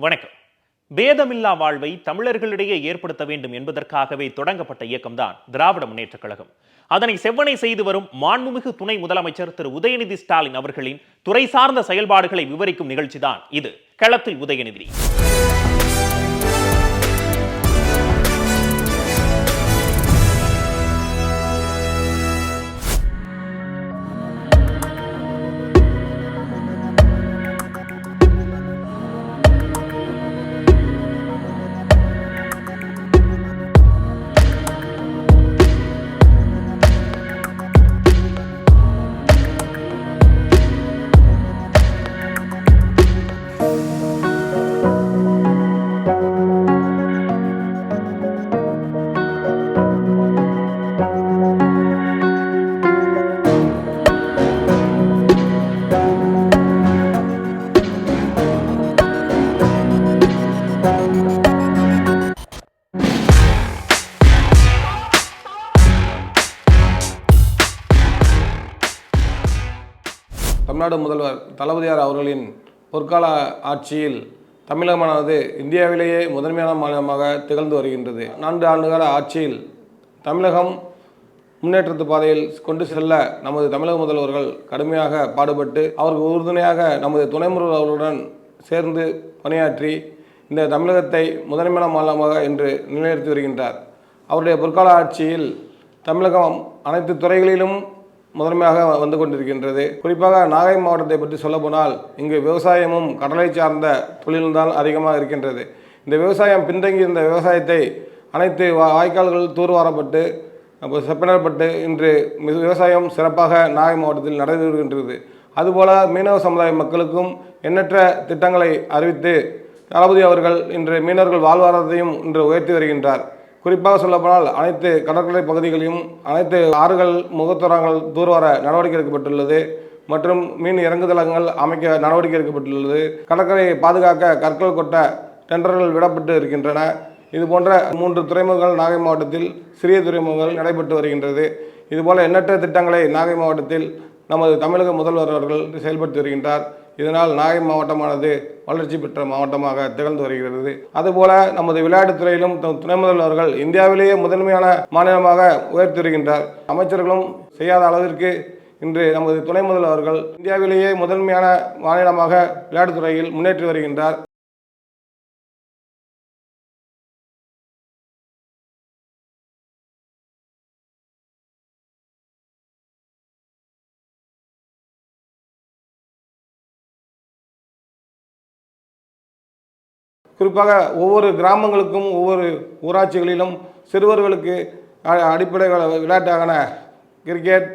வணக்கம். பேதமில்லா வாழ்வை தமிழர்களிடையே ஏற்படுத்த வேண்டும் என்பதற்காகவே தொடங்கப்பட்ட இயக்கம்தான் திராவிட முன்னேற்றக் கழகம். அதனை செவ்வனை செய்து வரும் மாண்புமிகு துணை முதலமைச்சர் திரு உதயநிதி ஸ்டாலின் அவர்களின் துறை சார்ந்த செயல்பாடுகளை விவரிக்கும் நிகழ்ச்சிதான் இது. களத்தில் உதயநிதி. தமிழ்நாடு முதல்வர் தளபதியார் அவர்களின் பொற்கால ஆட்சியில் தமிழகமானது இந்தியாவிலேயே முதன்மையான மாநிலமாக திகழ்ந்து வருகின்றது. நான்கு ஆண்டுகால ஆட்சியில் தமிழகம் முன்னேற்றத்து பாதையில் கொண்டு செல்ல நமது தமிழக முதல்வர்கள் கடுமையாக பாடுபட்டு அவருக்கு உறுதுணையாக நமது துணை அவர்களுடன் சேர்ந்து பணியாற்றி இந்த தமிழகத்தை முதன்மையான மாநிலமாக இன்று நிலைநிறுத்தி வருகின்றார். அவருடைய பொற்கால ஆட்சியில் தமிழகம் அனைத்து துறைகளிலும் முதன்மையாக வந்து கொண்டிருக்கின்றது. குறிப்பாக நாகை மாவட்டத்தை பற்றி சொல்லப்போனால் இங்கு விவசாயமும் கடலை சார்ந்த தொழில்தான் அதிகமாக இருக்கின்றது. இந்த விவசாயம் பின்தங்கி இருந்த விவசாயத்தை அனைத்து வாய்க்கால்கள் தூர்வாரப்பட்டு அப்போ செப்பனிடப்பட்டு இன்று விவசாயம் சிறப்பாக நாகை மாவட்டத்தில் நடந்து வருகின்றது. அதுபோல மீனவ சமுதாய மக்களுக்கும் எண்ணற்ற திட்டங்களை அறிவித்து தளபதி அவர்கள் இன்று மீனவர்கள் வாழ்வாதாரத்தையும் இன்று உயர்த்தி வருகின்றார் குறிப்பாக சொல்லப்போனால் அனைத்து கடற்கரை பகுதிகளையும் அனைத்து ஆறுகள் முகத்துவரங்கள் தூர்வார நடவடிக்கை எடுக்கப்பட்டுள்ளது. மற்றும் மீன் இறங்குதளங்கள் அமைக்க நடவடிக்கை எடுக்கப்பட்டுள்ளது. கடற்கரையை பாதுகாக்க கற்கள் கொட்ட டெண்டர்கள் விடப்பட்டு இருக்கின்றன. இது போன்ற மூன்று துறைமுகங்கள் நாகை மாவட்டத்தில் சிறிய துறைமுகங்கள் நடைபெற்று வருகின்றது. இதுபோல எண்ணற்ற திட்டங்களை நாகை மாவட்டத்தில் நமது தமிழக முதல்வர் அவர்கள் செயல்படுத்தி வருகின்றார். இதனால் நாகை மாவட்டமானது வளர்ச்சி பெற்ற மாவட்டமாக திகழ்ந்து வருகிறது. அதுபோல நமது விளையாட்டுத் துறையிலும் துணை முதல்வர்கள் இந்தியாவிலேயே முதன்மையான மாநிலமாக உயர்த்தி வருகின்றார் அமைச்சர்களும் செய்யாத அளவிற்கு இன்று நமது துணை முதல்வர்கள் இந்தியாவிலேயே முதன்மையான மாநிலமாக விளையாட்டுத் துறையில் முன்னேற்றி வருகின்றார். குறிப்பாக ஒவ்வொரு கிராமங்களுக்கும் ஒவ்வொரு ஊராட்சிகளிலும் சிறுவர்களுக்கு அ- அடிப்படை விளையாட்டான கிரிக்கெட்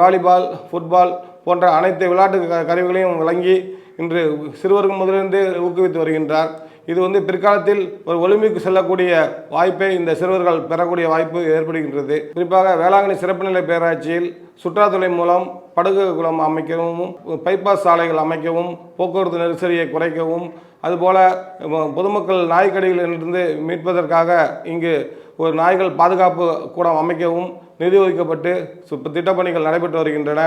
வாலிபால் ஃபுட்பால் போன்ற அனைத்து விளையாட்டு க- கருவிகளையும் வழங்கி இன்று சிறுவர்கள் முதலிருந்து ஊக்குவித்து வருகின்றார். இது வந்து பிற்காலத்தில் ஒரு ஒலிம்பிக் செல்லக்கூடிய வாய்ப்பை இந்த சிறுவர்கள் பெறக்கூடிய வாய்ப்பு ஏற்படுகின்றது. குறிப்பாக வேளாங்கண்ணி சிறப்பு நிலை பேராட்சியில் சுற்றுலாத்துறை மூலம் படகு குளம் அமைக்கவும் பைபாஸ் சாலைகள் அமைக்கவும் போக்குவரத்து நெரிசலியை குறைக்கவும் அதுபோல பொதுமக்கள் நாய்க்கடிகளிலிருந்து மீட்பதற்காக இங்கு ஒரு நாய்கள் பாதுகாப்பு கூடம் அமைக்கவும் நிதி ஒதுக்கப்பட்டு சு- திட்டப்பணிகள் நடைபெற்று வருகின்றன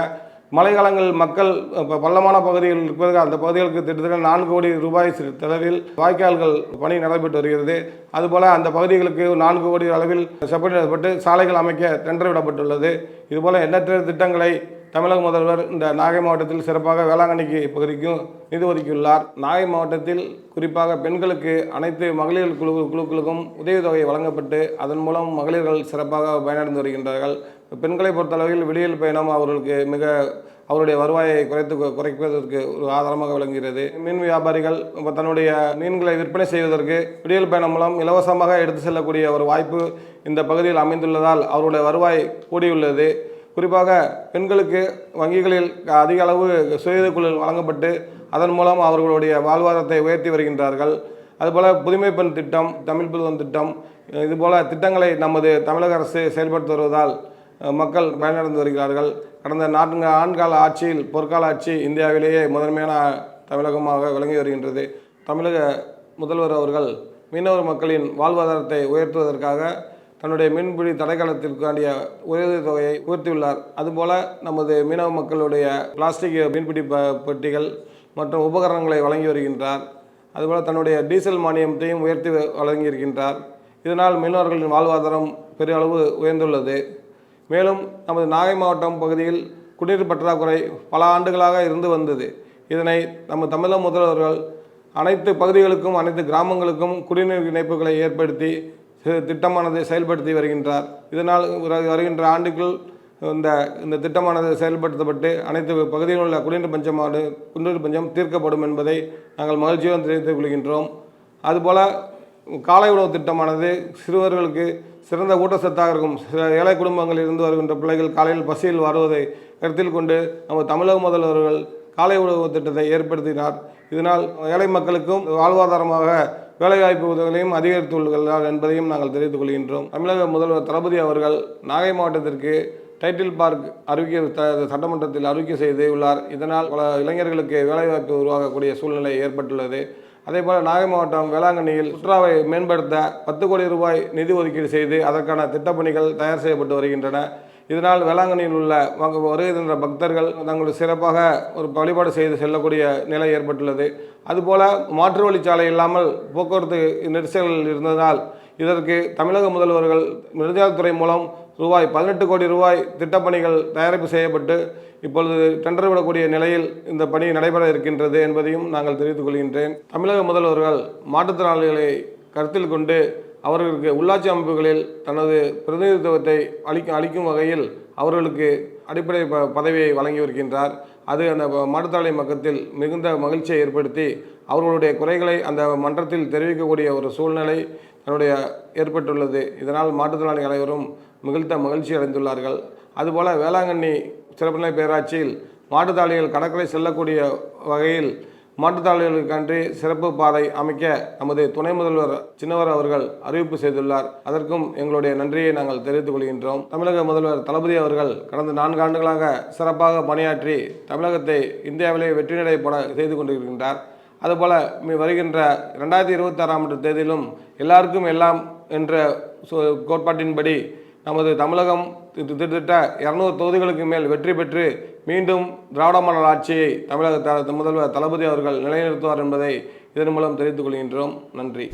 மழைக்காலங்கள் மக்கள் இப்போ பள்ளமான பகுதிகளில் இருப்பதற்கு அந்த பகுதிகளுக்கு கிட்டத்தட்ட நான்கு கோடி ரூபாய் செலவில் வாய்க்கால்கள் பணி நடைபெற்று வருகிறது அதுபோல் அந்த பகுதிகளுக்கு நான்கு கோடி அளவில் செப்பனிடப்பட்டு சாலைகள் அமைக்க டெண்டர் விடப்பட்டுள்ளது இதுபோல் எண்ணற்ற திட்டங்களை தமிழக முதல்வர் இந்த நாகை மாவட்டத்தில் சிறப்பாக வேளாங்கண்ணிக்கு பகுதிக்கும் நிதி ஒதுக்கியுள்ளார். நாகை மாவட்டத்தில் குறிப்பாக பெண்களுக்கு அனைத்து மகளிர் குழு குழுக்களுக்கும் உதவித்தொகை வழங்கப்பட்டு அதன் மூலம் மகளிர்கள் சிறப்பாக பயனடைந்து வருகின்றார்கள். பெண்களை பொறுத்தளவில் விடியல் பயணம் அவர்களுக்கு மிக அவருடைய வருவாயை குறைத்து குறைப்பதற்கு ஒரு ஆதாரமாக விளங்குகிறது. மீன் வியாபாரிகள் தன்னுடைய மீன்களை விற்பனை செய்வதற்கு விடியல் பயணம் மூலம் இலவசமாக எடுத்து செல்லக்கூடிய ஒரு வாய்ப்பு இந்த பகுதியில் அமைந்துள்ளதால் அவருடைய வருவாய் கூடியுள்ளது. குறிப்பாக பெண்களுக்கு வங்கிகளில் அதிக அளவு சுயதொழில் வழங்கப்பட்டு அதன் மூலம் அவர்களுடைய வாழ்வாதாரத்தை உயர்த்தி வருகின்றார்கள். அதுபோல் புதுமை பெண் திட்டம் தமிழ் புதுவன் திட்டம் இதுபோல திட்டங்களை நமது தமிழக அரசு செயல்படுத்தி வருவதால் மக்கள் பயனடைந்து வருகிறார்கள். கடந்த நான்கு ஆண்கால ஆட்சியில் பொற்கால ஆட்சி இந்தியாவிலேயே முதன்மையான தமிழகமாக விளங்கி வருகின்றது. தமிழக முதல்வர் அவர்கள் மீனவர் மக்களின் வாழ்வாதாரத்தை உயர்த்துவதற்காக தன்னுடைய மீன்பிடி தடைக்காலத்திற்காண்டிய உதவி தொகையை உயர்த்தியுள்ளார். அதுபோல நமது மீனவ மக்களுடைய பிளாஸ்டிக் மீன்பிடி ப பெட்டிகள் மற்றும் உபகரணங்களை வழங்கி வருகின்றார். அதுபோல் தன்னுடைய டீசல் மானியத்தையும் உயர்த்தி வழங்கியிருக்கின்றார். இதனால் மீனவர்களின் வாழ்வாதாரம் பெரிய அளவு உயர்ந்துள்ளது. மேலும் நமது நாகை மாவட்டம் பகுதியில் குடிநீர் பற்றாக்குறை பல ஆண்டுகளாக இருந்து வந்தது. இதனை நம்ம தமிழக முதல்வர்கள் அனைத்து பகுதிகளுக்கும் அனைத்து கிராமங்களுக்கும் குடிநீர் இணைப்புகளை ஏற்படுத்தி திட்டமானது செயல்படுத்தி வருகின்றார். இதனால் வருகின்ற ஆண்டுக்குள் இந்த இந்த திட்டமானது செயல்படுத்தப்பட்டு அனைத்து பகுதியில் உள்ள குடிநீர் பஞ்சமானது குடிநீர் பஞ்சம் தீர்க்கப்படும் என்பதை நாங்கள் மகிழ்ச்சியுடன் தெரிவித்துக் கொள்கின்றோம். அதுபோல காலை உணவு திட்டமானது சிறுவர்களுக்கு சிறந்த ஊட்டச்சத்தாக இருக்கும். சில ஏழை குடும்பங்களில் இருந்து வருகின்ற பிள்ளைகள் காலையில் பசியில் வருவதை கருத்தில் கொண்டு நம்ம தமிழக முதல்வர்கள் காலை உணவு திட்டத்தை ஏற்படுத்தினார். இதனால் ஏழை மக்களுக்கும் வாழ்வாதாரமாக வேலைவாய்ப்பு உதவிகளையும் அதிகரித்துள்ளார் என்பதையும் நாங்கள் தெரிவித்துக் கொள்கின்றோம். தமிழக முதல்வர் தளபதி அவர்கள் நாகை மாவட்டத்திற்கு டைட்டில் பார்க் அறிவிக்க த- சட்டமன்றத்தில் அறிவிக்கை செய்து உள்ளார் இதனால் பல இளைஞர்களுக்கு வேலைவாய்ப்பு உருவாகக்கூடிய சூழ்நிலை ஏற்பட்டுள்ளது. அதேபோல் நாகை மாவட்டம் வேளாங்கண்ணியில் சுற்றுலாவை மேம்படுத்த பத்து கோடி ரூபாய் நிதி ஒதுக்கீடு செய்து அதற்கான திட்டப்பணிகள் தயார் செய்யப்பட்டு வருகின்றன. இதனால் வேளாங்கண்ணியில் உள்ள அங்கு வருகை தந்த பக்தர்கள் தங்கள் சிறப்பாக ஒரு வழிபாடு செய்து செல்லக்கூடிய நிலை ஏற்பட்டுள்ளது. அதுபோல மாற்று வழிச்சாலை இல்லாமல் போக்குவரத்து நெரிசல்கள் இருந்ததால் இதற்கு தமிழக முதல்வர்கள் நெடுஞ்சாலைத்துறை மூலம் ரூபாய் பதினெட்டு கோடி ரூபாய் திட்டப்பணிகள் தயாரிப்பு செய்யப்பட்டு இப்பொழுது டெண்டர் விடக்கூடிய நிலையில் இந்த பணி நடைபெற இருக்கின்றது என்பதையும் நாங்கள் தெரிவித்துக் கொள்கின்றேன். தமிழக முதல்வர்கள் மாற்றுத்திறனாளிகளை கருத்தில் கொண்டு அவர்களுக்கு உள்ளாட்சி அமைப்புகளில் தனது பிரதிநிதித்துவத்தை அளிக்கும் அளிக்கும் வகையில் அவர்களுக்கு அடிப்படை ப பதவியை வழங்கி வருகின்றார். அது அந்த ப- மக்கத்தில் மிகுந்த மகிழ்ச்சியை ஏற்படுத்தி அவர்களுடைய குறைகளை அந்த மன்றத்தில் தெரிவிக்கக்கூடிய ஒரு சூழ்நிலை தன்னுடைய ஏற்பட்டுள்ளது. இதனால் மாற்றுத்திறனாளி அனைவரும் மிகுந்த மகிழ்ச்சி அடைந்துள்ளார்கள். அதுபோல வேளாங்கண்ணி சிறப்புநிலை பேராட்சியில் மாட்டுத்தாளிகள் கடற்கரை செல்லக்கூடிய வகையில் மாற்றுத்தாளிகளுக்கன்றி சிறப்பு பாதை அமைக்க நமது துணை முதல்வர் சின்னவர் அவர்கள் அறிவிப்பு செய்துள்ளார். அதற்கும் எங்களுடைய நன்றியை நாங்கள் தெரிவித்துக் கொள்கின்றோம். தமிழக முதல்வர் தளபதி அவர்கள் கடந்த நான்கு ஆண்டுகளாக சிறப்பாக பணியாற்றி தமிழகத்தை இந்தியாவிலே வெற்றி நடை போட செய்து கொண்டிருக்கின்றார். அதுபோல வருகின்ற ரெண்டாயிரத்தி இருபத்தாறாம் ஆண்டு தேதியிலும் எல்லாருக்கும் எல்லாம் என்ற கோட்பாட்டின்படி நமது தமிழகம் திட்டு- திட்டத்தட்ட இரநூறு தொகுதிகளுக்கு மேல் வெற்றி பெற்று மீண்டும் திராவிட மாடல் ஆட்சியை தமிழக முதல்வர் தளபதி அவர்கள் நிலைநிறுத்துவார் என்பதை இதன் மூலம் தெரிவித்துக் கொள்கின்றோம். நன்றி.